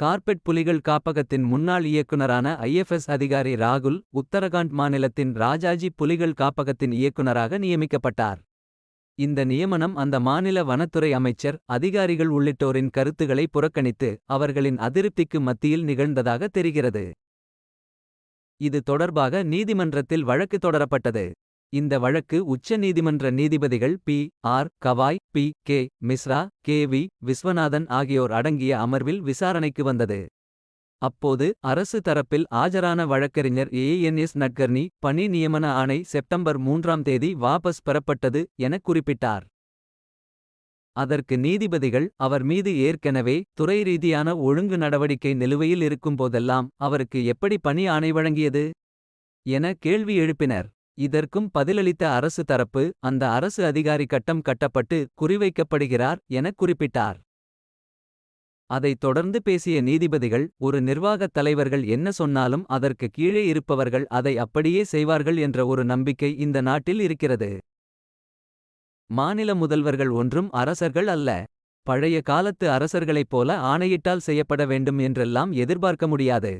Carpet புலிகள் காப்பகத்தின் முன்னாள் இயக்குனரான IFS அதிகாரி ராகுல் உத்தரகாண்ட் மாநிலத்தின் ராஜாஜி புலிகள் காப்பகத்தின் இயக்குனராக நியமிக்கப்பட்டார். இந்த நியமனம் அந்த மாநில வனத்துறை அமைச்சர் அதிகாரிகள் உள்ளிட்டோரின் கருத்துகளை புறக்கணித்து அவர்களின் அதிருப்திக்கு மத்தியில் நிகழ்ந்ததாக தெரிகிறது. இது தொடர்பாக நீதிமன்றத்தில் வழக்கு தொடரப்பட்டது. இந்த வழக்கு உச்ச நீதிமன்ற நீதிபதிகள் B. R. Gavai B. K. Mishra K. V. Viswanathan ஆகியோர் அடங்கிய அமர்வில் விசாரணைக்கு வந்தது. அப்போது அரசு தரப்பில் ஆஜரான வழக்கறிஞர் ஏஎன்எஸ் நட்கர்னி பணி நியமன ஆணை செப்டம்பர் மூன்றாம் தேதி வாபஸ் பெறப்பட்டது எனக் குறிப்பிட்டார். அதற்கு நீதிபதிகள் அவர் மீது ஏற்கனவே துறை ரீதியான ஒழுங்கு நடவடிக்கை நிலுவையில் இருக்கும்போதெல்லாம் அவருக்கு எப்படி பணி ஆணை வழங்கியது. என கேள்வி எழுப்பினர். இதற்கும் பதிலளித்த அரசு தரப்பு அந்த அரசு அதிகாரி கட்டம் கட்டப்பட்டு குறிவைக்கப்படுகிறார் எனக் குறிப்பிட்டார். அதைத் தொடர்ந்து பேசிய நீதிபதிகள் ஒரு நிர்வாகத் தலைவர்கள் என்ன சொன்னாலும் அதற்கு கீழே இருப்பவர்கள் அதை அப்படியே செய்வார்கள் என்ற ஒரு நம்பிக்கை இந்த நாட்டில் இருக்கிறது. மாநில முதல்வர்கள் ஒன்றும் அரசர்கள் அல்ல. பழைய காலத்து அரசர்களைப் போல ஆணையிட்டால் செய்யப்பட வேண்டும் என்றெல்லாம் எதிர்பார்க்க முடியாது.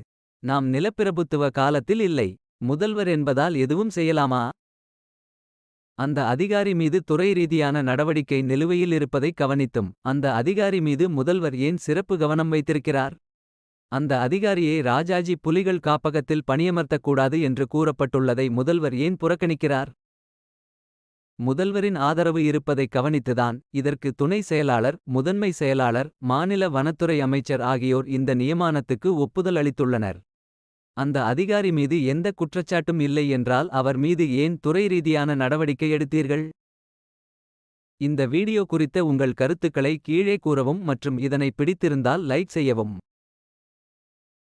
நாம் நிலப்பிரபுத்துவ காலத்தில் இல்லை. முதல்வர் என்பதால் எதுவும் செய்யலாமா. அந்த அதிகாரி மீது துறை ரீதியான நடவடிக்கை நிலுவையில் இருப்பதை கவனித்தும். அந்த அதிகாரி மீது முதல்வர் ஏன் சிறப்பு கவனம் வைத்திருக்கிறார். அந்த அதிகாரியை ராஜாஜி புலிகள் காப்பகத்தில் பணியமர்த்தக்கூடாது என்று கூறப்பட்டுள்ளதை முதல்வர் ஏன் புறக்கணிக்கிறார். முதல்வரின் ஆதரவு இருப்பதை கவனித்துதான் இதற்கு துணை செயலாளர் முதன்மை செயலாளர் மாநில வனத்துறை அமைச்சர் ஆகியோர் இந்த நியமானத்துக்கு ஒப்புதல் அளித்துள்ளனர். அந்த அதிகாரி மீது எந்த குற்றச்சாட்டும் இல்லை என்றால் அவர் மீது ஏன் துறை ரீதியான நடவடிக்கை எடுத்தீர்கள். இந்த வீடியோ குறித்த உங்கள் கருத்துக்களை கீழே கூறவும் மற்றும் இதனை பிடித்திருந்தால் லைக் செய்யவும்.